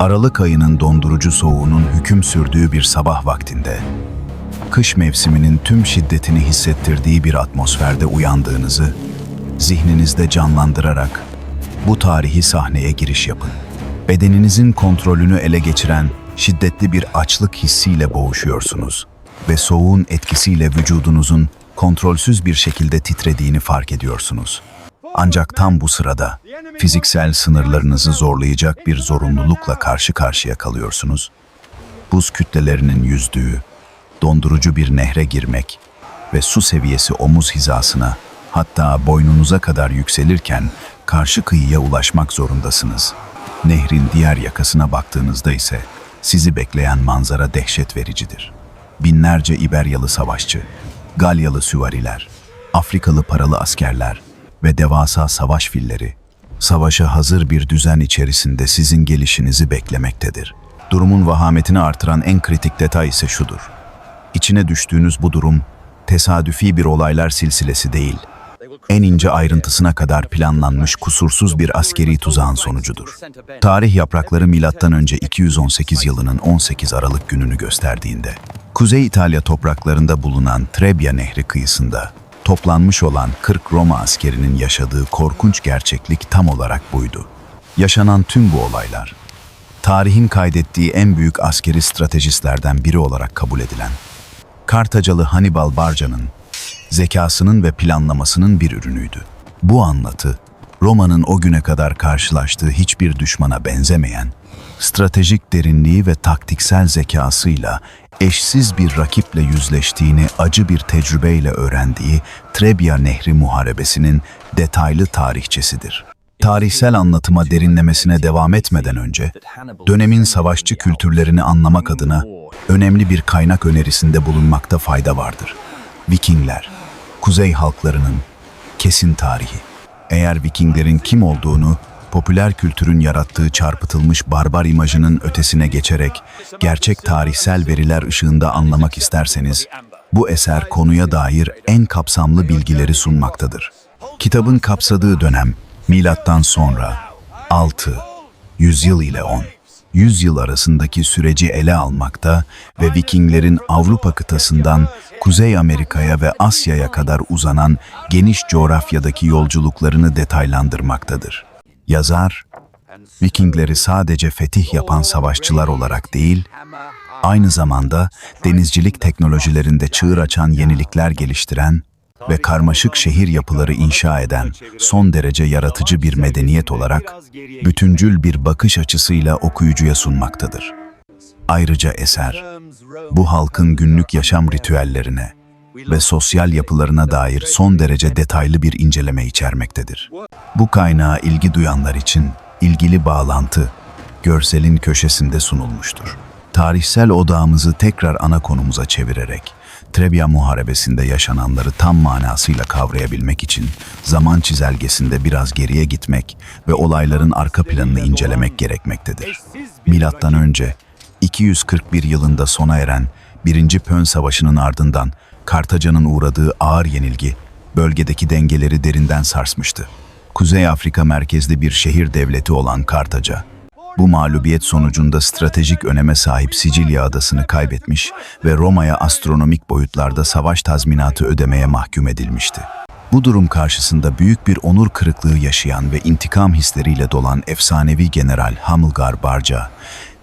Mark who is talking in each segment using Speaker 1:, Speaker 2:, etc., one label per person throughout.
Speaker 1: Aralık ayının dondurucu soğuğunun hüküm sürdüğü bir sabah vaktinde, kış mevsiminin tüm şiddetini hissettirdiği bir atmosferde uyandığınızı zihninizde canlandırarak bu tarihi sahneye giriş yapın. Bedeninizin kontrolünü ele geçiren şiddetli bir açlık hissiyle boğuşuyorsunuz ve soğuğun etkisiyle vücudunuzun kontrolsüz bir şekilde titrediğini fark ediyorsunuz. Ancak tam bu sırada fiziksel sınırlarınızı zorlayacak bir zorunlulukla karşı karşıya kalıyorsunuz. Buz kütlelerinin yüzdüğü, dondurucu bir nehre girmek ve su seviyesi omuz hizasına hatta boynunuza kadar yükselirken karşı kıyıya ulaşmak zorundasınız. Nehrin diğer yakasına baktığınızda ise sizi bekleyen manzara dehşet vericidir. Binlerce İberyalı savaşçı, Galyalı süvariler, Afrikalı paralı askerler ve devasa savaş filleri savaşa hazır bir düzen içerisinde sizin gelişinizi beklemektedir. Durumun vahametini artıran en kritik detay ise şudur. İçine düştüğünüz bu durum tesadüfi bir olaylar silsilesi değil, en ince ayrıntısına kadar planlanmış kusursuz bir askeri tuzağın sonucudur. Tarih yaprakları önce 218 yılının 18 Aralık gününü gösterdiğinde, Kuzey İtalya topraklarında bulunan Trebia Nehri kıyısında toplanmış olan 40 Roma askerinin yaşadığı korkunç gerçeklik tam olarak buydu. Yaşanan tüm bu olaylar, tarihin kaydettiği en büyük askeri stratejistlerden biri olarak kabul edilen Kartacalı Hannibal Barca'nın zekasının ve planlamasının bir ürünüydü. Bu anlatı, Roma'nın o güne kadar karşılaştığı hiçbir düşmana benzemeyen, stratejik derinliği ve taktiksel zekasıyla eşsiz bir rakiple yüzleştiğini acı bir tecrübeyle öğrendiği Trebia Nehri Muharebesi'nin detaylı tarihçesidir. Tarihsel anlatıma derinlemesine devam etmeden önce, dönemin savaşçı kültürlerini anlamak adına önemli bir kaynak önerisinde bulunmakta fayda vardır. Vikingler, kuzey halklarının kesin tarihi. Eğer Vikinglerin kim olduğunu popüler kültürün yarattığı çarpıtılmış barbar imajının ötesine geçerek gerçek tarihsel veriler ışığında anlamak isterseniz bu eser konuya dair en kapsamlı bilgileri sunmaktadır. Kitabın kapsadığı dönem milattan sonra 6 yüzyıl ile 10 yüzyıl arasındaki süreci ele almakta ve Vikinglerin Avrupa kıtasından Kuzey Amerika'ya ve Asya'ya kadar uzanan geniş coğrafyadaki yolculuklarını detaylandırmaktadır. Yazar, Vikingleri sadece fetih yapan savaşçılar olarak değil, aynı zamanda denizcilik teknolojilerinde çığır açan yenilikler geliştiren ve karmaşık şehir yapıları inşa eden son derece yaratıcı bir medeniyet olarak bütüncül bir bakış açısıyla okuyucuya sunmaktadır. Ayrıca eser, bu halkın günlük yaşam ritüellerine ve sosyal yapılarına dair son derece detaylı bir inceleme içermektedir. Bu kaynağa ilgi duyanlar için ilgili bağlantı görselin köşesinde sunulmuştur. Tarihsel odağımızı tekrar ana konumuza çevirerek Trebia Muharebesi'nde yaşananları tam manasıyla kavrayabilmek için zaman çizelgesinde biraz geriye gitmek ve olayların arka planını incelemek gerekmektedir. Milattan önce 241 yılında sona eren 1. Pön Savaşı'nın ardından Kartaca'nın uğradığı ağır yenilgi bölgedeki dengeleri derinden sarsmıştı. Kuzey Afrika merkezli bir şehir devleti olan Kartaca, bu mağlubiyet sonucunda stratejik öneme sahip Sicilya adasını kaybetmiş ve Roma'ya astronomik boyutlarda savaş tazminatı ödemeye mahkum edilmişti. Bu durum karşısında büyük bir onur kırıklığı yaşayan ve intikam hisleriyle dolan efsanevi General Hamilgar Barca,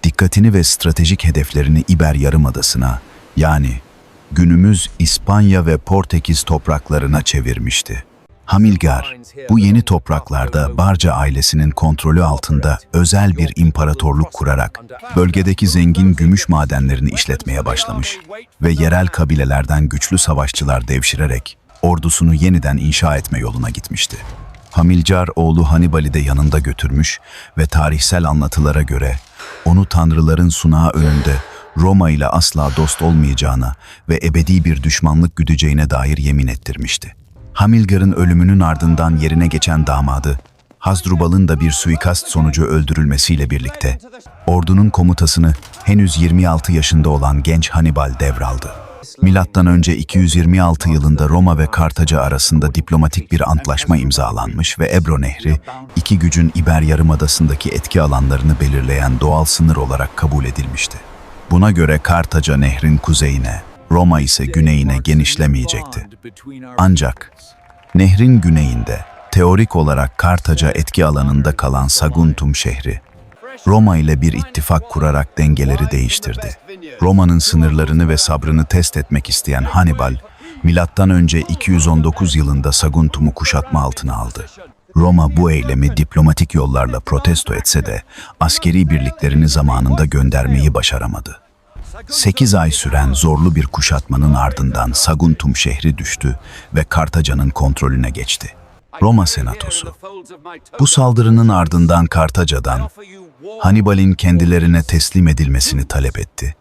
Speaker 1: dikkatini ve stratejik hedeflerini İber Yarımadası'na, yani günümüz İspanya ve Portekiz topraklarına çevirmişti. Hamilgar, bu yeni topraklarda Barca ailesinin kontrolü altında özel bir imparatorluk kurarak bölgedeki zengin gümüş madenlerini işletmeye başlamış ve yerel kabilelerden güçlü savaşçılar devşirerek ordusunu yeniden inşa etme yoluna gitmişti. Hamilcar oğlu Hannibal'i de yanında götürmüş ve tarihsel anlatılara göre onu tanrıların sunağı önünde Roma ile asla dost olmayacağına ve ebedi bir düşmanlık güdeceğine dair yemin ettirmişti. Hamilgar'ın ölümünün ardından yerine geçen damadı, Hasdrubal'ın da bir suikast sonucu öldürülmesiyle birlikte ordunun komutasını henüz 26 yaşında olan genç Hannibal devraldı. Milattan önce 226 yılında Roma ve Kartaca arasında diplomatik bir antlaşma imzalanmış ve Ebro Nehri, iki gücün İber Yarımadası'ndaki etki alanlarını belirleyen doğal sınır olarak kabul edilmişti. Buna göre Kartaca Nehrin kuzeyine, Roma ise güneyine genişlemeyecekti. Ancak nehrin güneyinde, teorik olarak Kartaca etki alanında kalan Saguntum şehri, Roma ile bir ittifak kurarak dengeleri değiştirdi. Roma'nın sınırlarını ve sabrını test etmek isteyen Hannibal, önce 219 yılında Saguntum'u kuşatma altına aldı. Roma bu eylemi diplomatik yollarla protesto etse de askeri birliklerini zamanında göndermeyi başaramadı. 8 ay süren zorlu bir kuşatmanın ardından Saguntum şehri düştü ve Kartaca'nın kontrolüne geçti. Roma Senatosu bu saldırının ardından Kartaca'dan Hannibal'in kendilerine teslim edilmesini talep etti.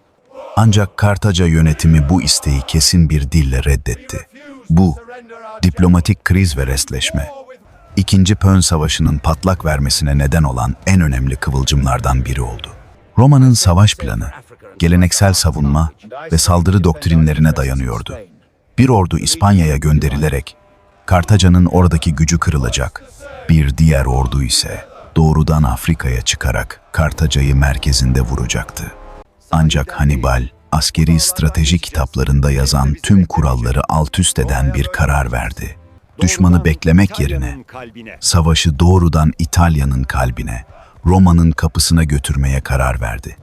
Speaker 1: Ancak Kartaca yönetimi bu isteği kesin bir dille reddetti. Bu, diplomatik kriz ve restleşme, İkinci Pön Savaşı'nın patlak vermesine neden olan en önemli kıvılcımlardan biri oldu. Roma'nın savaş planı, geleneksel savunma ve saldırı doktrinlerine dayanıyordu. Bir ordu İspanya'ya gönderilerek Kartaca'nın oradaki gücü kırılacak. Bir diğer ordu ise doğrudan Afrika'ya çıkarak Kartaca'yı merkezinde vuracaktı. Ancak Hannibal, askeri strateji kitaplarında yazan tüm kuralları alt üst eden bir karar verdi. Düşmanı beklemek yerine savaşı doğrudan İtalya'nın kalbine, Roma'nın kapısına götürmeye karar verdi.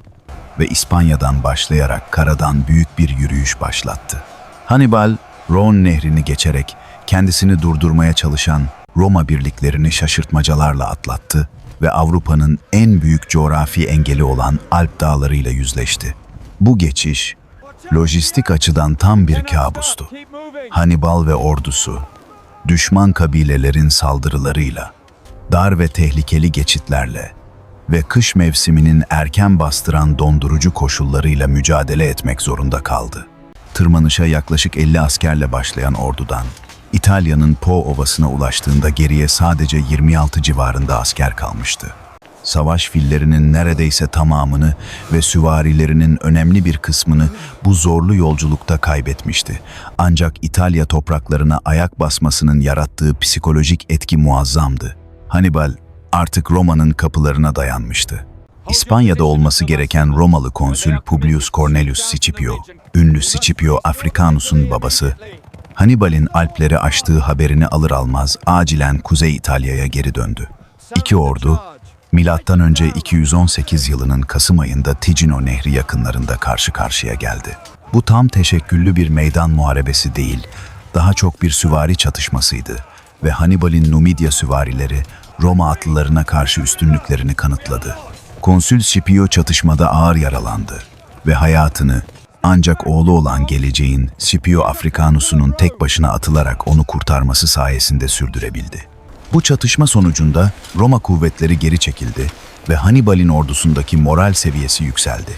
Speaker 1: Ve İspanya'dan başlayarak karadan büyük bir yürüyüş başlattı. Hannibal, Rhone nehrini geçerek kendisini durdurmaya çalışan Roma birliklerini şaşırtmacalarla atlattı ve Avrupa'nın en büyük coğrafi engeli olan Alp dağlarıyla yüzleşti. Bu geçiş, lojistik açıdan tam bir kabustu. Hannibal ve ordusu, düşman kabilelerin saldırılarıyla, dar ve tehlikeli geçitlerle ve kış mevsiminin erken bastıran dondurucu koşullarıyla mücadele etmek zorunda kaldı. Tırmanışa yaklaşık 50 askerle başlayan ordudan, İtalya'nın Po Ovası'na ulaştığında geriye sadece 26 civarında asker kalmıştı. Savaş fillerinin neredeyse tamamını ve süvarilerinin önemli bir kısmını bu zorlu yolculukta kaybetmişti. Ancak İtalya topraklarına ayak basmasının yarattığı psikolojik etki muazzamdı. Hannibal artık Roma'nın kapılarına dayanmıştı. İspanya'da olması gereken Romalı konsül Publius Cornelius Scipio, ünlü Scipio Africanus'un babası, Hannibal'in Alpleri aştığı haberini alır almaz acilen Kuzey İtalya'ya geri döndü. İki ordu, milattan önce 218 yılının Kasım ayında Ticino Nehri yakınlarında karşı karşıya geldi. Bu tam teşekküllü bir meydan muharebesi değil, daha çok bir süvari çatışmasıydı ve Hannibal'in Numidya süvarileri Roma atlılarına karşı üstünlüklerini kanıtladı. Konsül Scipio çatışmada ağır yaralandı ve hayatını ancak oğlu olan geleceğin Scipio Africanus'unun tek başına atılarak onu kurtarması sayesinde sürdürebildi. Bu çatışma sonucunda Roma kuvvetleri geri çekildi ve Hannibal'in ordusundaki moral seviyesi yükseldi.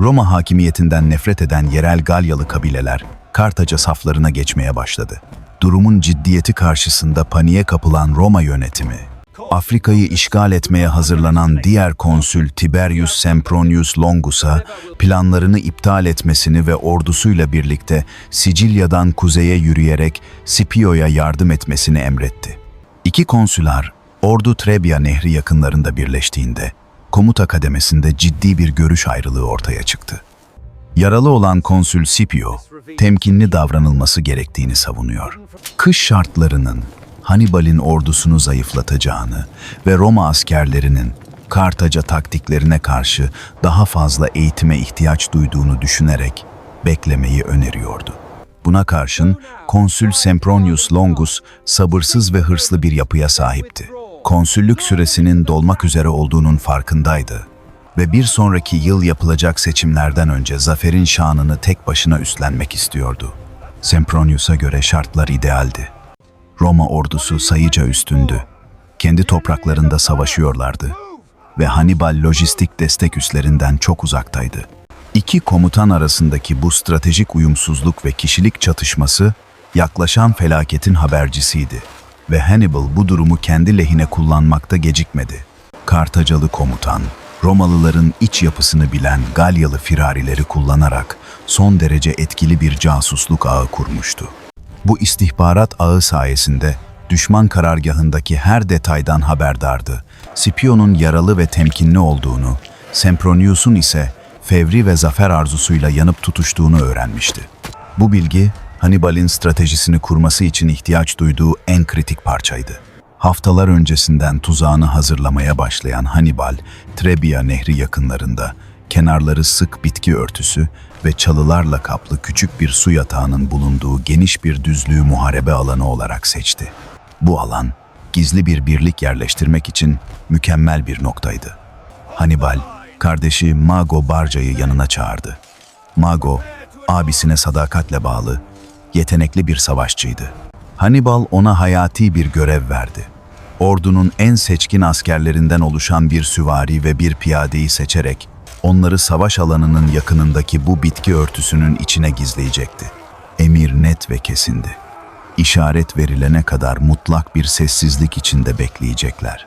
Speaker 1: Roma hakimiyetinden nefret eden yerel Galyalı kabileler Kartaca saflarına geçmeye başladı. Durumun ciddiyeti karşısında paniğe kapılan Roma yönetimi, Afrika'yı işgal etmeye hazırlanan diğer konsül Tiberius Sempronius Longus'a planlarını iptal etmesini ve ordusuyla birlikte Sicilya'dan kuzeye yürüyerek Scipio'ya yardım etmesini emretti. İki konsüler ordu Trebia Nehri yakınlarında birleştiğinde komuta kademesinde ciddi bir görüş ayrılığı ortaya çıktı. Yaralı olan konsül Scipio, temkinli davranılması gerektiğini savunuyor. Kış şartlarının Hannibal'in ordusunu zayıflatacağını ve Roma askerlerinin Kartaca taktiklerine karşı daha fazla eğitime ihtiyaç duyduğunu düşünerek beklemeyi öneriyordu. Buna karşın konsül Sempronius Longus sabırsız ve hırslı bir yapıya sahipti. Konsüllük süresinin dolmak üzere olduğunun farkındaydı ve bir sonraki yıl yapılacak seçimlerden önce zaferin şanını tek başına üstlenmek istiyordu. Sempronius'a göre şartlar idealdi. Roma ordusu sayıca üstündü. Kendi topraklarında savaşıyorlardı ve Hannibal lojistik destek üslerinden çok uzaktaydı. İki komutan arasındaki bu stratejik uyumsuzluk ve kişilik çatışması yaklaşan felaketin habercisiydi ve Hannibal bu durumu kendi lehine kullanmakta gecikmedi. Kartacalı komutan, Romalıların iç yapısını bilen Galyalı firarileri kullanarak son derece etkili bir casusluk ağı kurmuştu. Bu istihbarat ağı sayesinde düşman karargahındaki her detaydan haberdardı. Scipio'nun yaralı ve temkinli olduğunu, Sempronius'un ise fevri ve zafer arzusuyla yanıp tutuştuğunu öğrenmişti. Bu bilgi, Hannibal'in stratejisini kurması için ihtiyaç duyduğu en kritik parçaydı. Haftalar öncesinden tuzağını hazırlamaya başlayan Hannibal, Trebia Nehri yakınlarında, kenarları sık bitki örtüsü ve çalılarla kaplı küçük bir su yatağının bulunduğu geniş bir düzlüğü muharebe alanı olarak seçti. Bu alan, gizli bir birlik yerleştirmek için mükemmel bir noktaydı. Hannibal, kardeşi Mago Barca'yı yanına çağırdı. Mago, abisine sadakatle bağlı, yetenekli bir savaşçıydı. Hannibal ona hayati bir görev verdi. Ordunun en seçkin askerlerinden oluşan bir süvari ve bir piyadeyi seçerek onları savaş alanının yakınındaki bu bitki örtüsünün içine gizleyecekti. Emir net ve kesindi. İşaret verilene kadar mutlak bir sessizlik içinde bekleyecekler.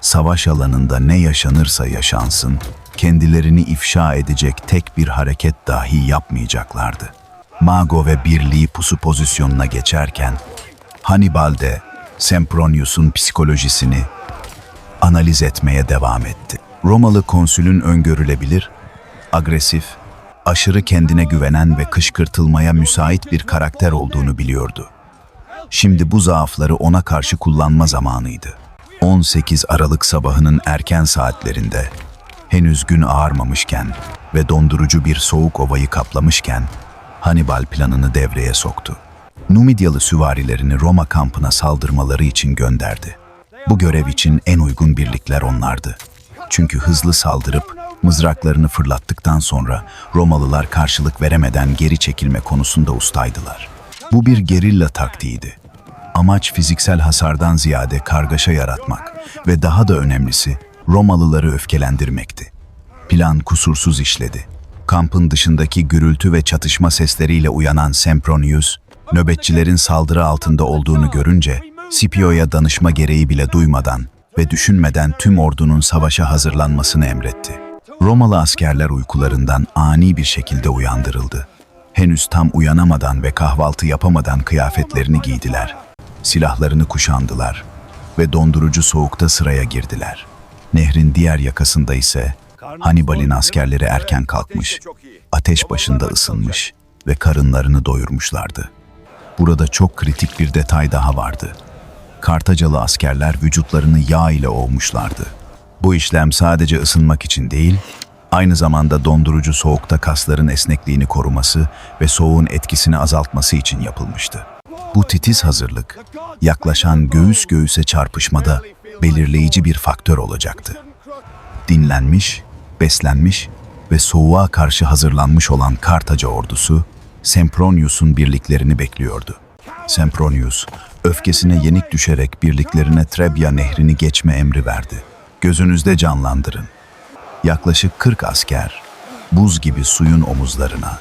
Speaker 1: Savaş alanında ne yaşanırsa yaşansın, kendilerini ifşa edecek tek bir hareket dahi yapmayacaklardı. Mago ve birliği pusu pozisyonuna geçerken, Hannibal de Sempronius'un psikolojisini analiz etmeye devam etti. Romalı konsülün öngörülebilir, agresif, aşırı kendine güvenen ve kışkırtılmaya müsait bir karakter olduğunu biliyordu. Şimdi bu zaafları ona karşı kullanma zamanıydı. 18 Aralık sabahının erken saatlerinde, henüz gün ağarmamışken ve dondurucu bir soğuk ovayı kaplamışken, Hannibal planını devreye soktu. Numidyalı süvarilerini Roma kampına saldırmaları için gönderdi. Bu görev için en uygun birlikler onlardı. Çünkü hızlı saldırıp mızraklarını fırlattıktan sonra Romalılar karşılık veremeden geri çekilme konusunda ustaydılar. Bu bir gerilla taktiğiydi. Amaç fiziksel hasardan ziyade kargaşa yaratmak ve daha da önemlisi Romalıları öfkelendirmekti. Plan kusursuz işledi. Kampın dışındaki gürültü ve çatışma sesleriyle uyanan Sempronius, nöbetçilerin saldırı altında olduğunu görünce Scipio'ya danışma gereği bile duymadan ve düşünmeden tüm ordunun savaşa hazırlanmasını emretti. Romalı askerler uykularından ani bir şekilde uyandırıldı. Henüz tam uyanamadan ve kahvaltı yapamadan kıyafetlerini giydiler. Silahlarını kuşandılar ve dondurucu soğukta sıraya girdiler. Nehrin diğer yakasında ise Hannibal'in askerleri erken kalkmış, ateş başında ısınmış ve karınlarını doyurmuşlardı. Burada çok kritik bir detay daha vardı. Kartacalı askerler vücutlarını yağ ile ovmuşlardı. Bu işlem sadece ısınmak için değil, aynı zamanda dondurucu soğukta kasların esnekliğini koruması ve soğuğun etkisini azaltması için yapılmıştı. Bu titiz hazırlık, yaklaşan göğüs göğüse çarpışmada belirleyici bir faktör olacaktı. Dinlenmiş, beslenmiş ve soğuğa karşı hazırlanmış olan Kartaca ordusu, Sempronius'un birliklerini bekliyordu. Sempronius, öfkesine yenik düşerek birliklerine Trebia nehrini geçme emri verdi. Gözünüzde canlandırın. Yaklaşık 40 asker, buz gibi suyun omuzlarına,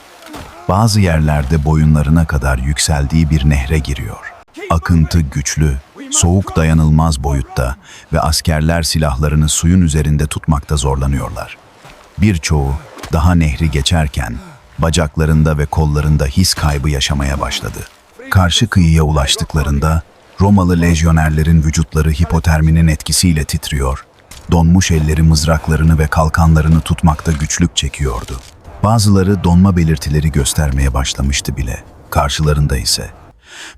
Speaker 1: bazı yerlerde boyunlarına kadar yükseldiği bir nehre giriyor. Akıntı güçlü, soğuk dayanılmaz boyutta ve askerler silahlarını suyun üzerinde tutmakta zorlanıyorlar. Birçoğu daha nehri geçerken bacaklarında ve kollarında his kaybı yaşamaya başladı. Karşı kıyıya ulaştıklarında Romalı lejyonerlerin vücutları hipoterminin etkisiyle titriyor. Donmuş elleri mızraklarını ve kalkanlarını tutmakta güçlük çekiyordu. Bazıları donma belirtileri göstermeye başlamıştı bile. Karşılarında ise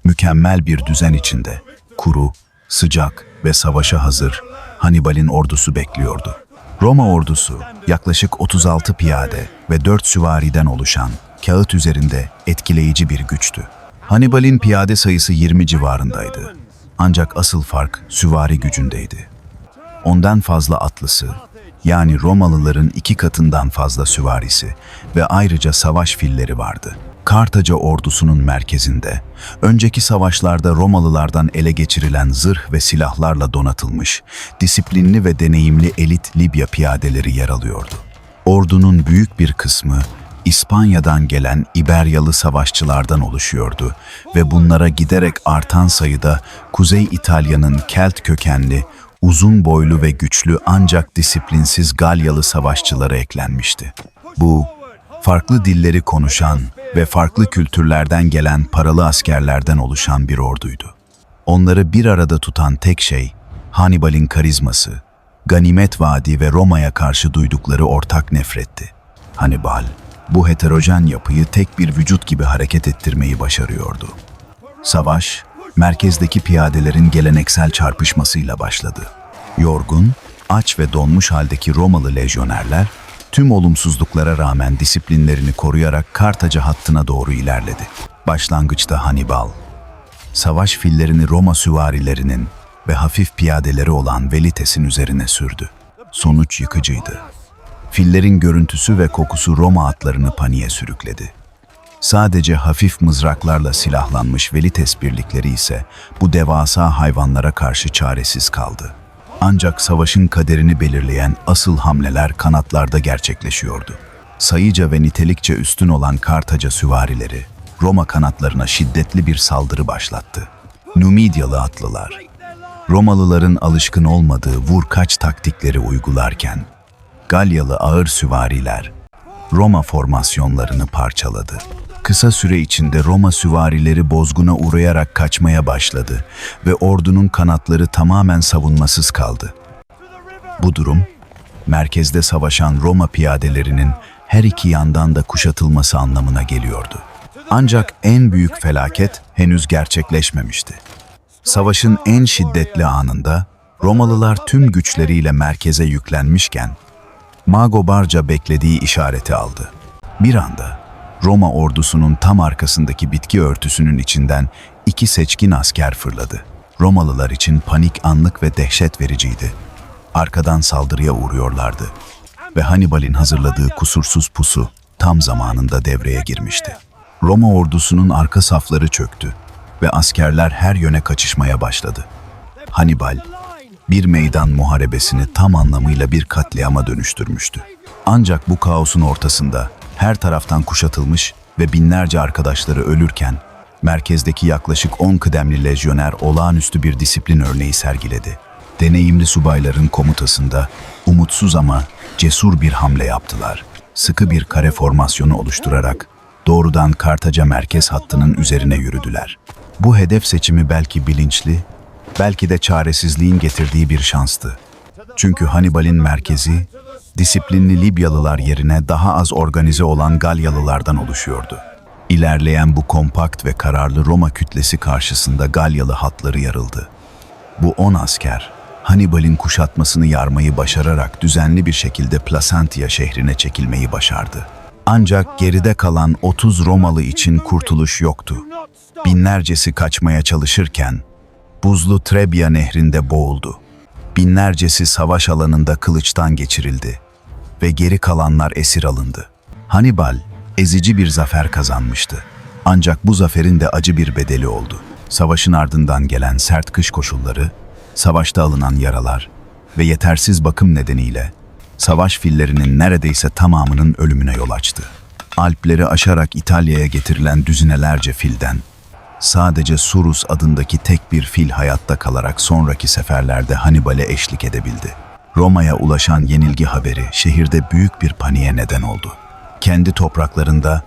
Speaker 1: mükemmel bir düzen içinde kuru, sıcak ve savaşa hazır Hannibal'in ordusu bekliyordu. Roma ordusu yaklaşık 36 piyade ve 4 süvariden oluşan kağıt üzerinde etkileyici bir güçtü. Hannibal'in piyade sayısı 20 civarındaydı. Ancak asıl fark süvari gücündeydi. Ondan fazla atlısı, yani Romalıların iki katından fazla süvarisi ve ayrıca savaş filleri vardı. Kartaca ordusunun merkezinde, önceki savaşlarda Romalılardan ele geçirilen zırh ve silahlarla donatılmış, disiplinli ve deneyimli elit Libya piyadeleri yer alıyordu. Ordunun büyük bir kısmı İspanya'dan gelen İberyalı savaşçılardan oluşuyordu ve bunlara giderek artan sayıda Kuzey İtalya'nın Kelt kökenli uzun boylu ve güçlü ancak disiplinsiz Galyalı savaşçıları eklenmişti. Bu, farklı dilleri konuşan ve farklı kültürlerden gelen paralı askerlerden oluşan bir orduydu. Onları bir arada tutan tek şey, Hannibal'in karizması, ganimet vaadi ve Roma'ya karşı duydukları ortak nefretti. Hannibal, bu heterojen yapıyı tek bir vücut gibi hareket ettirmeyi başarıyordu. Savaş, merkezdeki piyadelerin geleneksel çarpışmasıyla başladı. Yorgun, aç ve donmuş haldeki Romalı lejyonerler, tüm olumsuzluklara rağmen disiplinlerini koruyarak Kartaca hattına doğru ilerledi. Başlangıçta Hannibal, savaş fillerini Roma süvarilerinin ve hafif piyadeleri olan Velites'in üzerine sürdü. Sonuç yıkıcıydı. Fillerin görüntüsü ve kokusu Roma atlarını paniğe sürükledi. Sadece hafif mızraklarla silahlanmış Velites birlikleri ise bu devasa hayvanlara karşı çaresiz kaldı. Ancak savaşın kaderini belirleyen asıl hamleler kanatlarda gerçekleşiyordu. Sayıca ve nitelikçe üstün olan Kartaca süvarileri Roma kanatlarına şiddetli bir saldırı başlattı. Numidyalı atlılar, Romalıların alışkın olmadığı vur-kaç taktikleri uygularken, Galyalı ağır süvariler Roma formasyonlarını parçaladı. Kısa süre içinde Roma süvarileri bozguna uğrayarak kaçmaya başladı ve ordunun kanatları tamamen savunmasız kaldı. Bu durum, merkezde savaşan Roma piyadelerinin her iki yandan da kuşatılması anlamına geliyordu. Ancak en büyük felaket henüz gerçekleşmemişti. Savaşın en şiddetli anında Romalılar tüm güçleriyle merkeze yüklenmişken Mago Barca beklediği işareti aldı. Bir anda Roma ordusunun tam arkasındaki bitki örtüsünün içinden iki seçkin asker fırladı. Romalılar için panik anlık ve dehşet vericiydi. Arkadan saldırıya uğruyorlardı ve Hannibal'in hazırladığı kusursuz pusu tam zamanında devreye girmişti. Roma ordusunun arka safları çöktü ve askerler her yöne kaçışmaya başladı. Hannibal, bir meydan muharebesini tam anlamıyla bir katliama dönüştürmüştü. Ancak bu kaosun ortasında her taraftan kuşatılmış ve binlerce arkadaşları ölürken merkezdeki yaklaşık 10 kıdemli lejyoner olağanüstü bir disiplin örneği sergiledi. Deneyimli subayların komutasında umutsuz ama cesur bir hamle yaptılar. Sıkı bir kare formasyonu oluşturarak doğrudan Kartaca merkez hattının üzerine yürüdüler. Bu hedef seçimi belki bilinçli, belki de çaresizliğin getirdiği bir şanstı. Çünkü Hannibal'in merkezi, disiplinli Libyalılar yerine daha az organize olan Galyalılardan oluşuyordu. İlerleyen bu kompakt ve kararlı Roma kütlesi karşısında Galyalı hatları yarıldı. Bu on asker, Hannibal'in kuşatmasını yarmayı başararak düzenli bir şekilde Placentia şehrine çekilmeyi başardı. Ancak geride kalan 30 Romalı için kurtuluş yoktu. Binlercesi kaçmaya çalışırken, buzlu Trebia nehrinde boğuldu. Binlercesi savaş alanında kılıçtan geçirildi ve geri kalanlar esir alındı. Hannibal ezici bir zafer kazanmıştı. Ancak bu zaferin de acı bir bedeli oldu. Savaşın ardından gelen sert kış koşulları, savaşta alınan yaralar ve yetersiz bakım nedeniyle savaş fillerinin neredeyse tamamının ölümüne yol açtı. Alpleri aşarak İtalya'ya getirilen düzinelerce filden sadece Surus adındaki tek bir fil hayatta kalarak sonraki seferlerde Hannibal'e eşlik edebildi. Roma'ya ulaşan yenilgi haberi şehirde büyük bir paniğe neden oldu. Kendi topraklarında,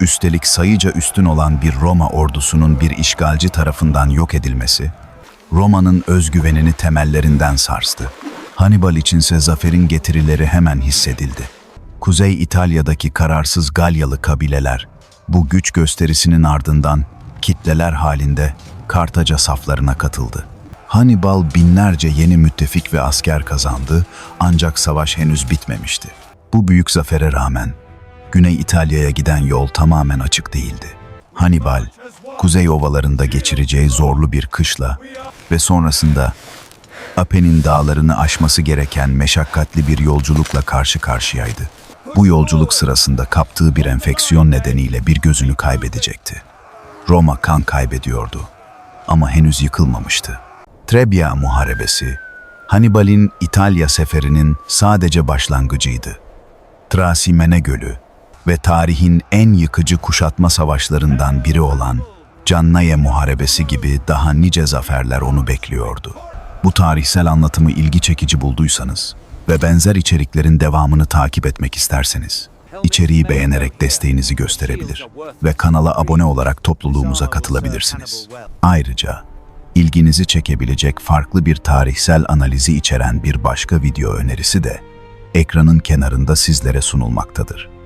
Speaker 1: üstelik sayıca üstün olan bir Roma ordusunun bir işgalci tarafından yok edilmesi, Roma'nın özgüvenini temellerinden sarstı. Hannibal içinse zaferin getirileri hemen hissedildi. Kuzey İtalya'daki kararsız Galyalı kabileler, bu güç gösterisinin ardından kitleler halinde Kartaca saflarına katıldı. Hannibal binlerce yeni müttefik ve asker kazandı ancak savaş henüz bitmemişti. Bu büyük zafere rağmen Güney İtalya'ya giden yol tamamen açık değildi. Hannibal, kuzey ovalarında geçireceği zorlu bir kışla ve sonrasında Apennin dağlarını aşması gereken meşakkatli bir yolculukla karşı karşıyaydı. Bu yolculuk sırasında kaptığı bir enfeksiyon nedeniyle bir gözünü kaybedecekti. Roma kan kaybediyordu ama henüz yıkılmamıştı. Trebia Muharebesi, Hannibal'in İtalya seferinin sadece başlangıcıydı. Trasimene Gölü ve tarihin en yıkıcı kuşatma savaşlarından biri olan Cannaye Muharebesi gibi daha nice zaferler onu bekliyordu. Bu tarihsel anlatımı ilgi çekici bulduysanız ve benzer içeriklerin devamını takip etmek isterseniz, içeriği beğenerek desteğinizi gösterebilir ve kanala abone olarak topluluğumuza katılabilirsiniz. Ayrıca ilginizi çekebilecek farklı bir tarihsel analizi içeren bir başka video önerisi de ekranın kenarında sizlere sunulmaktadır.